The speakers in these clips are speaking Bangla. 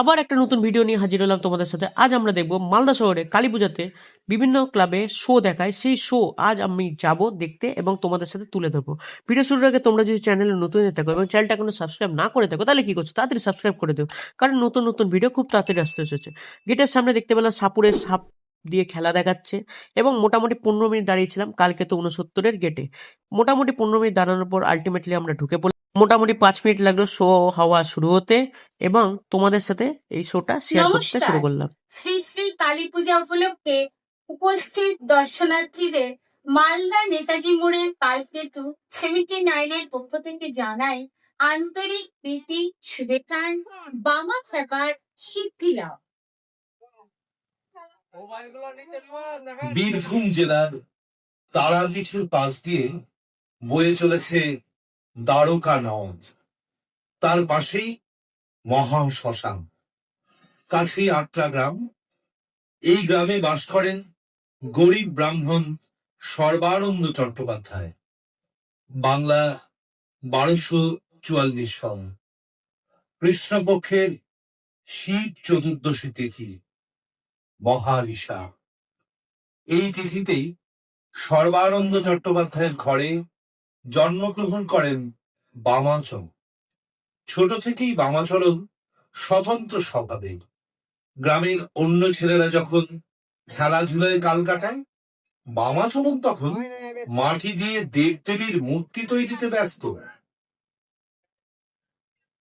আবার একটা নতুন ভিডিও নিয়ে হাজির হলাম তোমাদের সাথে। আজ আমরা দেখব মালদা শহরে কালী পূজাতে বিভিন্ন ক্লাবে শো দেখায়। সেই শো আজ আমি যাব দেখতে এবং তোমাদের সাথে তুলে ধরবো। ভিডিও শুরুর আগে তোমরা যদি চ্যানেলে নতুন হয়ে থাকো এবং চ্যানেলটা এখনও সাবস্ক্রাইব না করে থাকো, তাহলে কি করছ? তাড়াতাড়ি সাবস্ক্রাইব করে দিও। কারণ নতুন নতুন ভিডিও খুব তাড়াতাড়ি আসতে এসেছে। গেটের সামনে দেখতে পেলাম সাপুরের সাপ দিয়ে খেলা দেখাচ্ছে এবং মোটামুটি পনেরো মিনিট দাঁড়িয়েছিলাম। কালকে তো উনসত্তরের গেটে মোটামুটি পনেরো মিনিট দাঁড়ানোর পর আলটিমেটলি আমরা ঢুকে পড়লাম। মোটামুটি পাঁচ মিনিট লাগল শো হওয়া শুরু হতে এবং তোমাদের সাথে এই শোটা শেয়ার করতে শুরু করলাম। শ্রী শ্রী কালী পূজা উপলক্ষে উপস্থিত দর্শনার্থীদের মালদা নেতাজি মোড়ের পালকেতু সেভেন্টি নাইনের পক্ষ থেকে জানাই আন্তরিক প্রীতি শুভেচ্ছা বামা ফেপার সিদ্ধি লাভ। বীরভূম জেলার তারাপীঠের পাশ দিয়ে বয়ে চলেছে দ্বারকা নদ তার পাশেই মহা শ্মশান কাছেই আটটা গ্রাম। এই গ্রামে বাস করেন গরিব ব্রাহ্মণ সর্বানন্দ চট্টোপাধ্যায়। বাংলা বারোশো চুয়াল্লিশ সন। কৃষ্ণপক্ষের শীত চতুর্দশী তিথি। মহারিষা। এই তিথিতেই সর্বানন্দ চট্টোপাধ্যায়ের ঘরে জন্মগ্রহণ করেন বামাচল ছোট থেকেই বামাচরণ স্বতন্ত্র স্বভাবের। গ্রামের অন্য ছেলেরা যখন খেলাধুলায় কাল কাটায় বামাচরণ তখন মাটি দিয়ে দেবদেবীর মূর্তি তৈরিতে ব্যস্ত।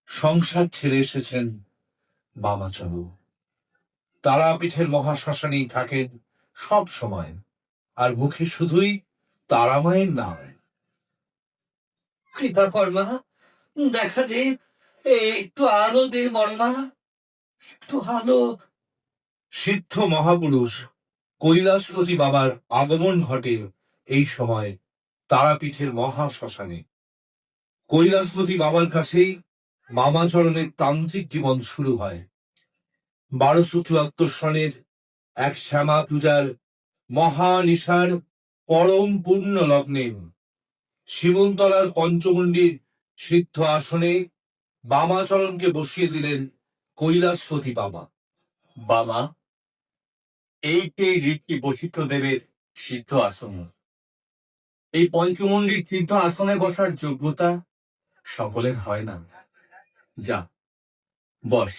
সংসার ছেড়ে এসেছেন বামাচরণ তারাপীঠের মহাশ্মশানেই থাকেন সব সময়। আর মুখে শুধুই তারামায়ের নাম। কৃপা কর্মা দেখা দে, একটু আলো দে মর্মা একটু আলো। সিদ্ধ মহাপুরুষ, কৈলাসপতি বাবার আগমন ঘটে এই সময় তারাপীঠের মহাশ্মশানে। কৈলাসপতি বাবার কাছেই মামাচরণের তান্ত্রিক জীবন শুরু হয়। বারোশো চুয়াত্তর সনের এক শ্যামা পূজার মহানিশার পরম পূর্ণ লগ্নে শিমুলতলার পঞ্চমুণ্ডির সিদ্ধ আসনে বামাচরণকে বসিয়ে দিলেন কৈলাসপতি বাবা। বাবা এইটাই ঋষি বশিষ্ঠ দেবের সিদ্ধ আসন। এই পঞ্চমন্ডির সিদ্ধ আসনে বসার যোগ্যতা সকলের হয় না। যা বস।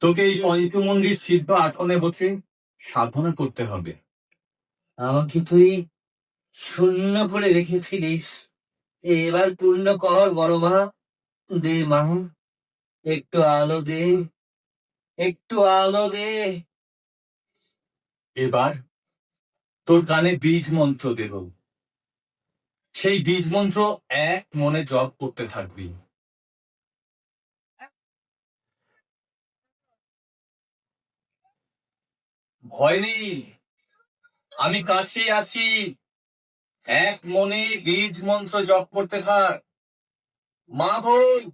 তোকে এই পঞ্চমন্ডির সিদ্ধ আসনে বসে সাধনা করতে হবে। আমাকে তুই শূন্য করে রেখেছিলিস। এবার পূর্ণ কর, বড় মা। দে মা, একটু আলো দে, একটু আলো দে। এবার তোর কানে বীজ মন্ত্র দেব। সেই বীজ মন্ত্র এক মনে জপ করতে থাকবি। ভয় নেই। আমি কাছে আছি। এক মনে বীজ মন্ত্র জপ করতে থাক। মা বল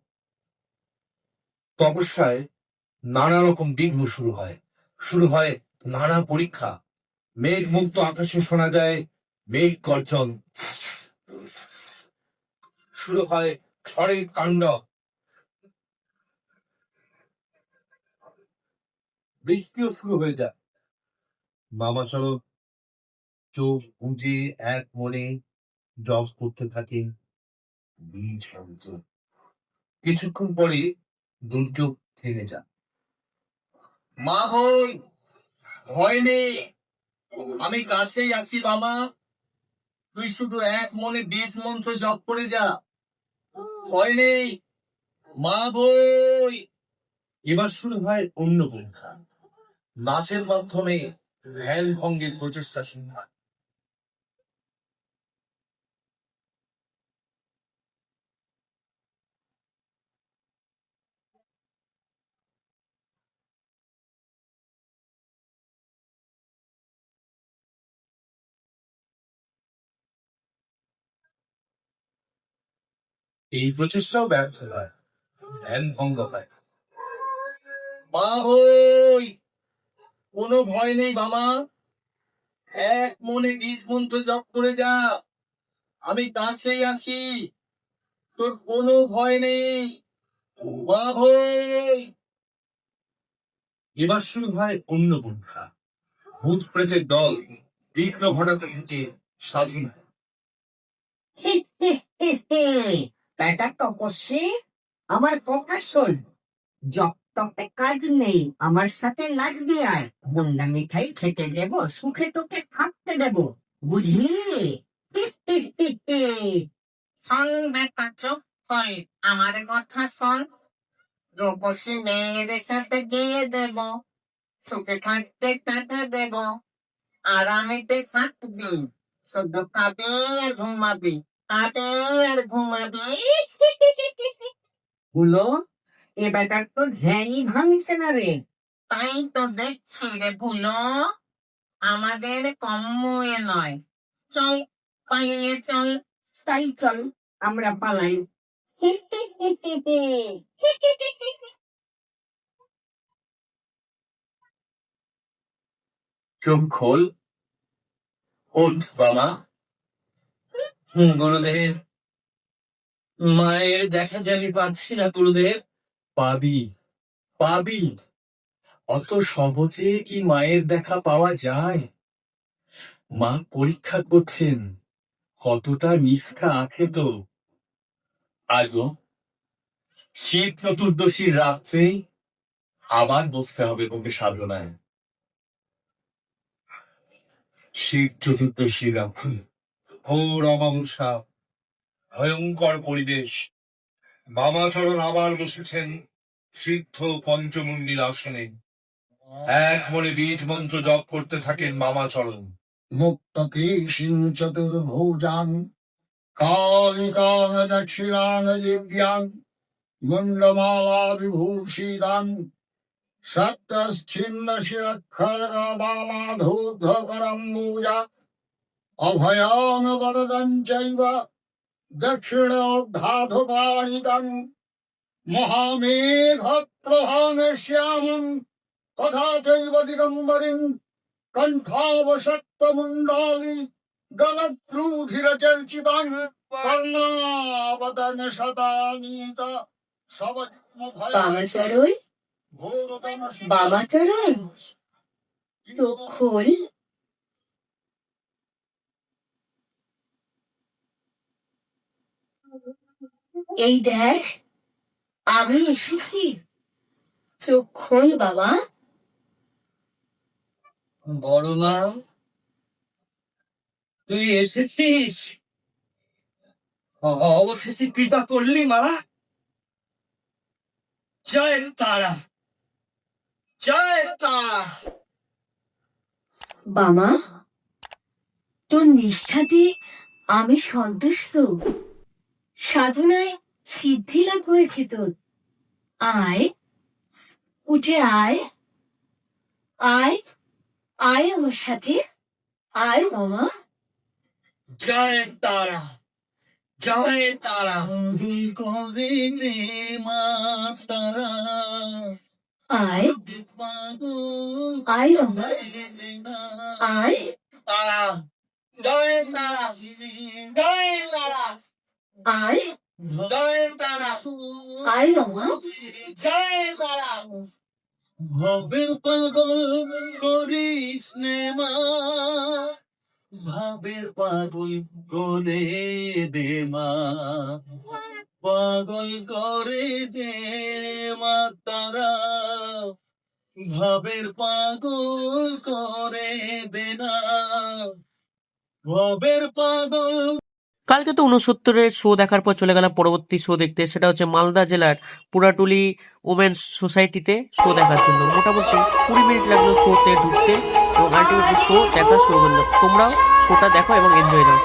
তপস্যায় নানা রকম বিঘ্ন শুরু হয়। শুরু হয় নানা পরীক্ষা। মেঘ মুক্ত আকাশে শোনা যায় মেঘ গর্জন। শুরু হয় ঝড়ের কাণ্ড। বৃষ্টিও শুরু হয়ে যায়। মামা চলো চোখ বুঝে এক মনে জব করতে থাকে। কিছুক্ষণ পরে দুর্যোগ থেমে যায়। মা বই ভয় নেই। আমি কাছেই আছি বাবা। তুই শুধু এক মনে বীজ মন্ত্র জপ করে যা। ভয় নেই। মা বই এবার শুরু হয় অন্য পরীক্ষা নাচের মাধ্যমে ধ্যান ভঙ্গের প্রচেষ্টা শুরু হয়। এই প্রচেষ্টাও ব্যর্থ হয়। ধ্যান ভঙ্গ হয়। মা বই কোনো ভয় নেই বাবা। এক মনে বীজ মন্ত্র জপ করে যা। আমি কাছেই আছি। তোর কোনো ভয় নেই। মা বই এবার শুরু হয় অন্য পরীক্ষা ভূত প্রেতের দল বিঘ্ন ঘটাতে থেকে স্বাধীন বেটা তপস্বী আমার কথা শোন জপটপে কাজ নেই, আমার সাথে নাচবি আয় মুন্ডা মিঠাই খেতে দেব, সুখে তোকে থাকতে দেব, বুঝলি? শোন বেটা, চুপ কর, আমার কথা শোন। রূপসী মেয়েদের সাথে গিয়ে দেব, সুখে থাকতে টাকা দেব, আরামেতে থাকবি, শুধু খাবি আর ঘুমাবি। খাবি আর ঘুমাবি। হলো এ বেটার তো ধ্যানই ভাঙছে না রে। তাই তো দেখছি রে ভুলো আমাদের কম্য নয়। চল পালিয়ে চল। তাই চল আমরা পালাই। চোখ খোল। ওঠ বাবা। গুরুদেব। মায়ের দেখা যে আমি পাচ্ছি না, গুরুদেব। পাবি পাবি। অত সহজে কি মায়ের দেখা পাওয়া যায়? মা পরীক্ষা করছেন, কতটা নিষ্ঠা আছে তো। আজও শিব চতুর্দশীর রাত্রেই আবার বসতে হবে তোকে সাধনায়। শিব চতুর্দশীর রাত্রি। ঘোর অমাবস্যা ভয়ঙ্কর পরিবেশ। বামাচরণ আবার বসেছেন সিদ্ধ পঞ্চমুণ্ডির আসনে এক মনে বীজ মন্ত্র জপ করতে থাকেন বামাচরণ। মুক্তকেশিং চতুর্ভুজাং কালিকাং দক্ষিণাং দিব্যাং মুন্ডমালা বিভূষিতাং সত্যশ্চিন্ন শিরক্ষরগবামাধূর্ধকরম্বুজা অভয়াং বরদং চৈব দক্ষিণোদ্ধাধুপাণিতং মহামেঘ প্রভাং শ্যামং তথা চৈব দিগম্বরিং কণ্ঠাবসত্তমণ্ডলী গলদ্রুধিরচর্চিতাং কর্ণাবতন শতানীত বামাচরণ বামাচরণ চোখ এই দেখ আমি এসেছি। চোখ খোল বাবা। বড় মা তুই এসেছিস? অবশেষে কৃপা করলি মা জয় তারা জয় তারা। বামা তোর নিষ্ঠাতে আমি সন্তুষ্ট। সাধনায় সিদ্ধি লাভ হয়েছে তোর। আয় উঠে আয় আয় আয় আমার সাথে আয় মামা। জয় তারা জয় তারা করিলে মা তারা? আয় আয় মামা। আয়। তারা জয় তারা জয় তারা। আয় জয় তারা জয় তারা ভাবের পাগল করিস নে মা ভাবের পাগল করে দে মা পাগল করে দে মা তারা ভাবের পাগল করে দে না ভাবের পাগল কালকে তো উনসত্তরের শো দেখার পর চলে গেলাম পরবর্তী শো দেখতে, সেটা হচ্ছে মালদা জেলার পুরাটুলি ওমেন্স সোসাইটিতে শো দেখার জন্য। মোটামুটি কুড়ি মিনিট লাগল শোতে ঢুকতে এবং আলটিমেটলি শো দেখা শুরু করল তোমরাও শোটা দেখো এবং এনজয় নাও।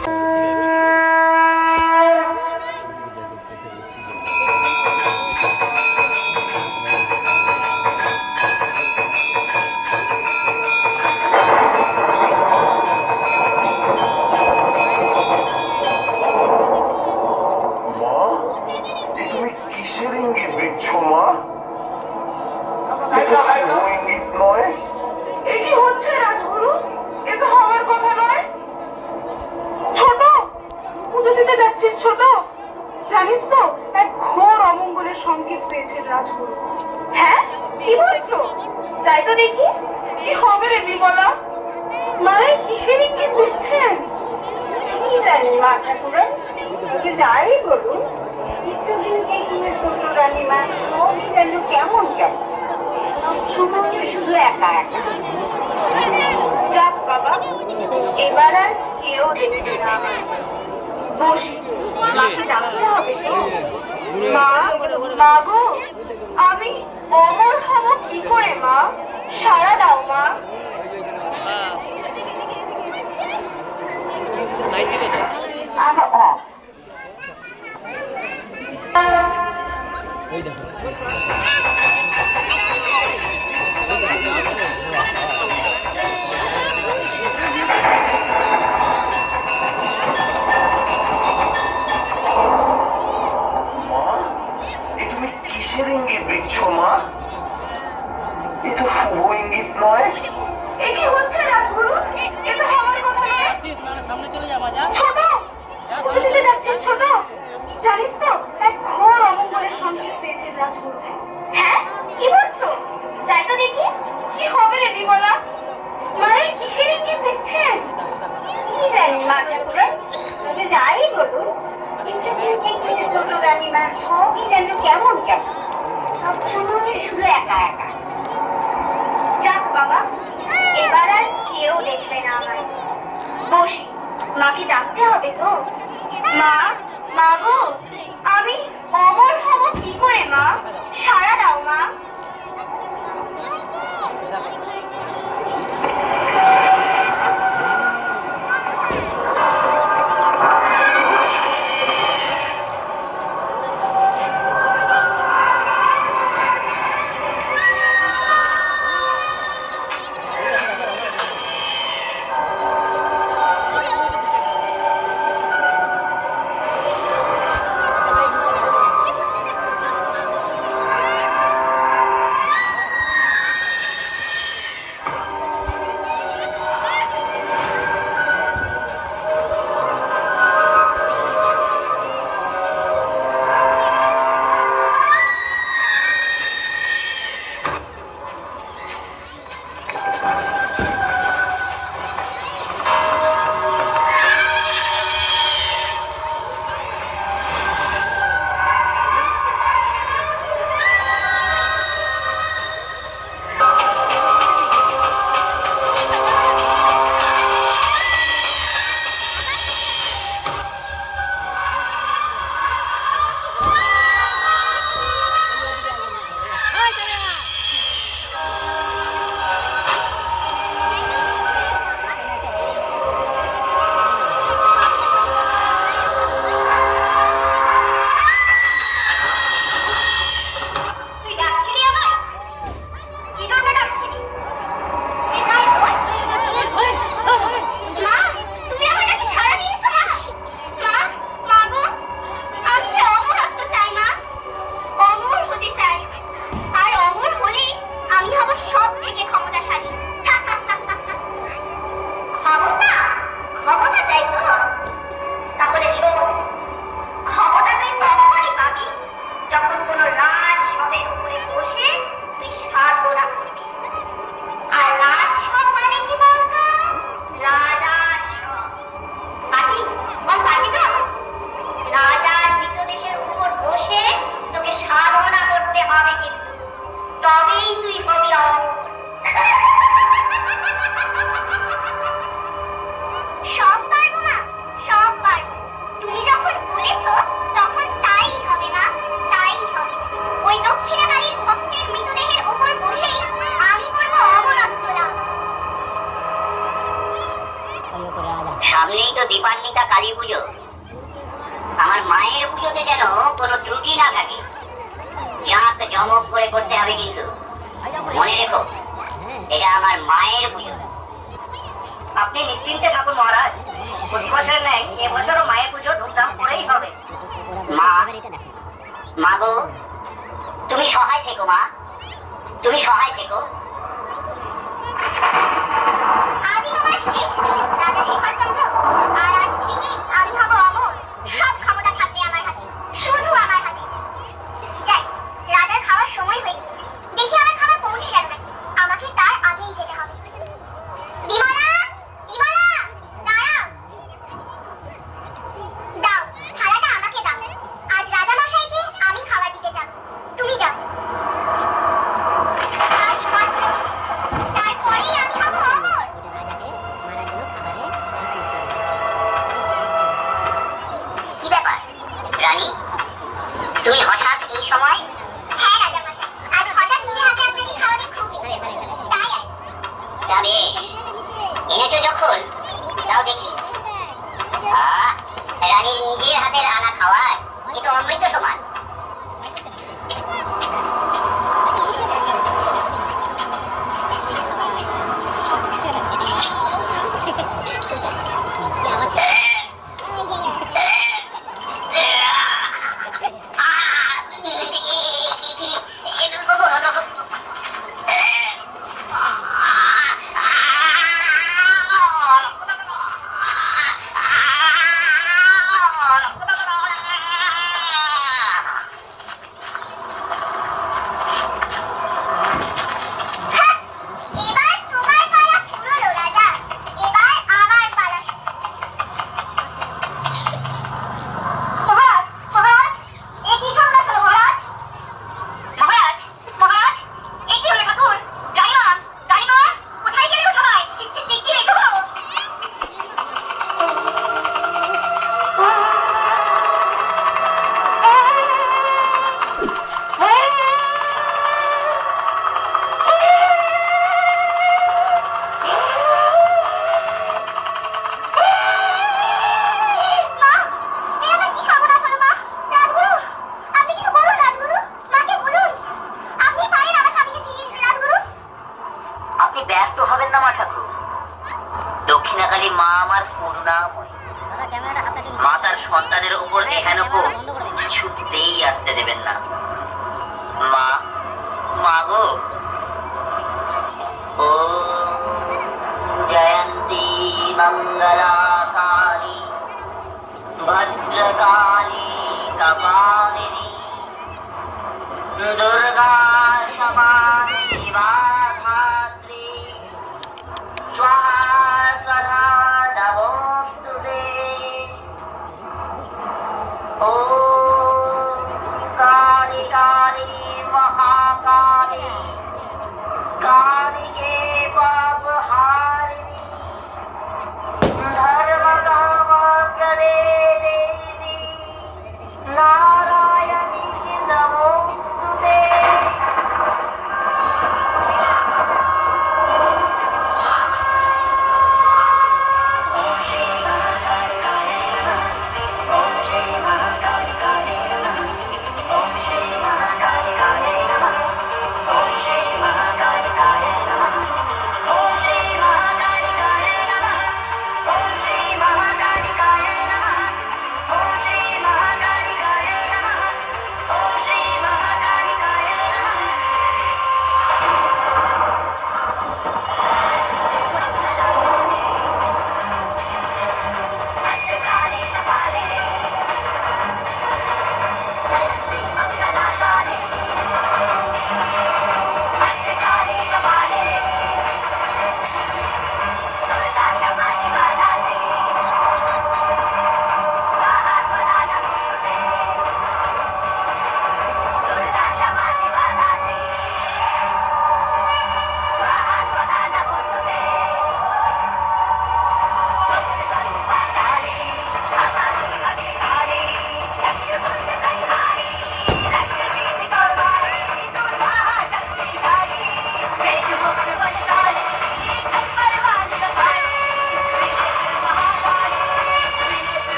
যেন কেমন কেমন শুধু একা একা। যাক বাবা এবার আর কেউ দেখবে না। বস মাকে ডাকতে হবে মা মা গো আমি অমর হব কি করে মা? সারা দাও মা। আহ, এ তুমি কিসের ইঙ্গিত দিচ্ছ মা? এ তো শুভ ইঙ্গিত নয়। এ কি হচ্ছে রাজগুরু? এ তো হওয়ার কথা নয়। ছোট! কোথা যাচ্ছিস ছোট? জানিস তো? হ্যাঁ? কি বলছো? যাই তো দেখি। কি হবে রে বিমলা? মায়ের কিসের ইঙ্গিত দেখছেন কি জানি, মা ঠাকুরা তবে যাই বলুন। কিন্তু দেখছি ছোট রানীমা সবই যেন কেমন কেমন। সবসময় শুধু একা একা। যাক বাবা, এবার আর কেউ দেখবে না আমায়। বসি, মাকে ডাকতে হবে তো? মা মা গো, আমি অমর হব কি করে মা? সারা দাও মা।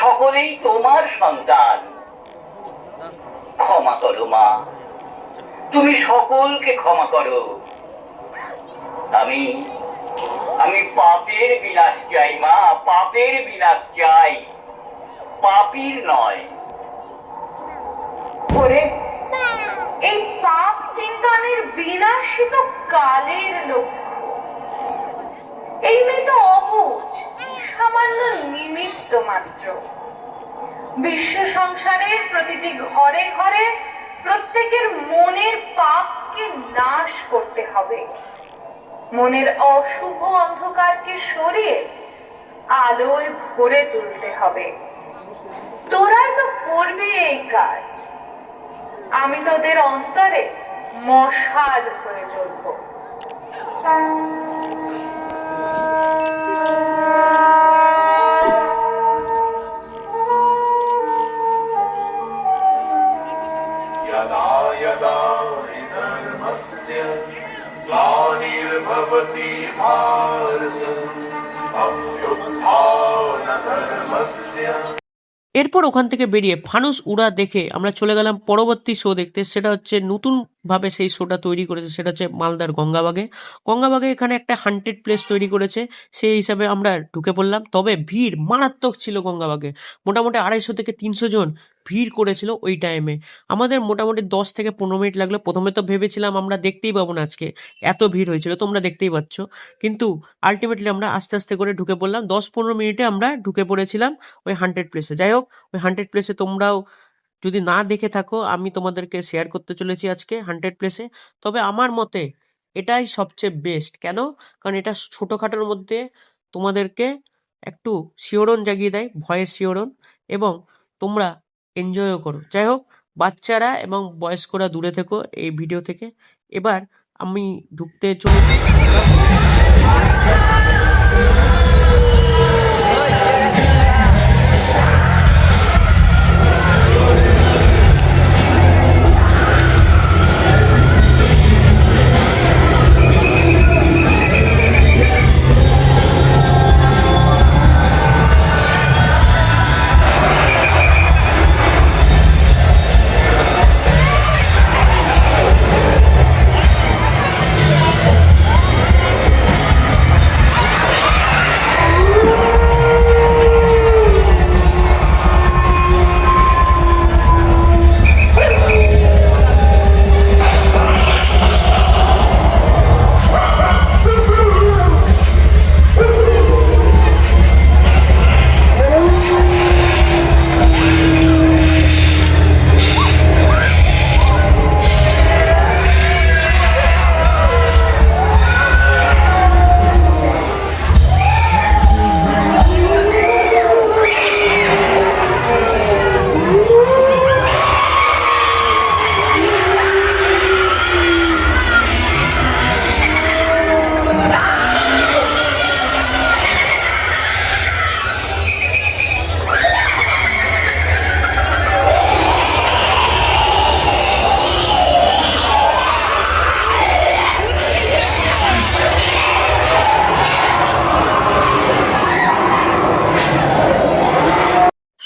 সকলেই তোমার সন্তান। ক্ষমা করো, মা। তুমি সকলকে ক্ষমা করো। আমি আমি পাপের বিনাশ চাই, মা, পাপের বিনাশ চাই। পাপীর নয়। ওরে, এই পাপ চিন্তনের বিনাশই তো কালের লক্ষ্য এই মেয়ে তো অবুঝ সামান্য নিমিত্ত মাত্র। বিশ্ব সংসারে প্রতিটি ঘরে ঘরে প্রত্যেকের মনের পাপকে নাশ করতে হবে। মনের অশুভ অন্ধকারকে সরিয়ে আলোয় ভরে তুলতে হবে। তোরা তো করবে এই কাজ। আমি তোদের অন্তরে মশাল হয়ে জ্বলব ग्लानिर्भवति भारत अभ्युत्थानधर्मस्य এরপর ওখান থেকে বেরিয়ে ফানুস উড়া দেখে আমরা চলে গেলাম পরবর্তী শো দেখতে সেটা হচ্ছে নতুন ভাবে সেই শোটা তৈরি করেছে, সেটা হচ্ছে মালদার গঙ্গাবাগে। গঙ্গাবাগে এখানে একটা হান্টেড প্লেস তৈরি করেছে, সেই হিসাবে আমরা ঢুকে পড়লাম। তবে ভিড় মারাত্মক ছিল গঙ্গাবাগে। মোটামুটি আড়াইশো থেকে তিনশো জন ভিড় করেছিল ওই টাইমে আমাদের মোটামুটি দশ থেকে পনেরো মিনিট লাগল। প্রথমে তো ভেবেছিলাম আমরা দেখতেই পাবো না আজকে। এত ভিড় হয়েছিল, তোমরা দেখতেই পাচ্ছ। কিন্তু আলটিমেটলি আমরা আস্তে আস্তে করে ঢুকে পড়লাম। দশ পনেরো মিনিটে আমরা ঢুকে পড়েছিলাম ওই হান্ড্রেড প্লেসে যাই হোক, ওই হান্ড্রেড প্লেসে তোমরাও যদি না দেখে থাকো, আমি তোমাদেরকে শেয়ার করতে চলেছি আজকে হান্ড্রেড প্লেসে তবে আমার মতে এটাই সবচেয়ে বেস্ট কেন? কারণ এটা ছোটোখাটোর মধ্যে তোমাদেরকে একটু শিহরণ জাগিয়ে দেয়, ভয়ের শিহরণ এবং তোমরা এনজয়ও করো। যাই হোক, বাচ্চারা এবং বয়স্করা দূরে থেকো এই ভিডিও থেকে। এবার আমি ঢুকতে চলেছি।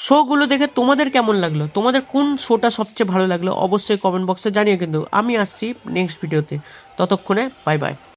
শোগুলো দেখে তোমাদের কেমন লাগল? তোমাদের কোন শোটা সবচেয়ে ভালো লাগল? অবশ্যই কমেন্ট বক্সে জানিও কিন্তু। আমি আসছি নেক্সট ভিডিওতে ততক্ষণে বাই বাই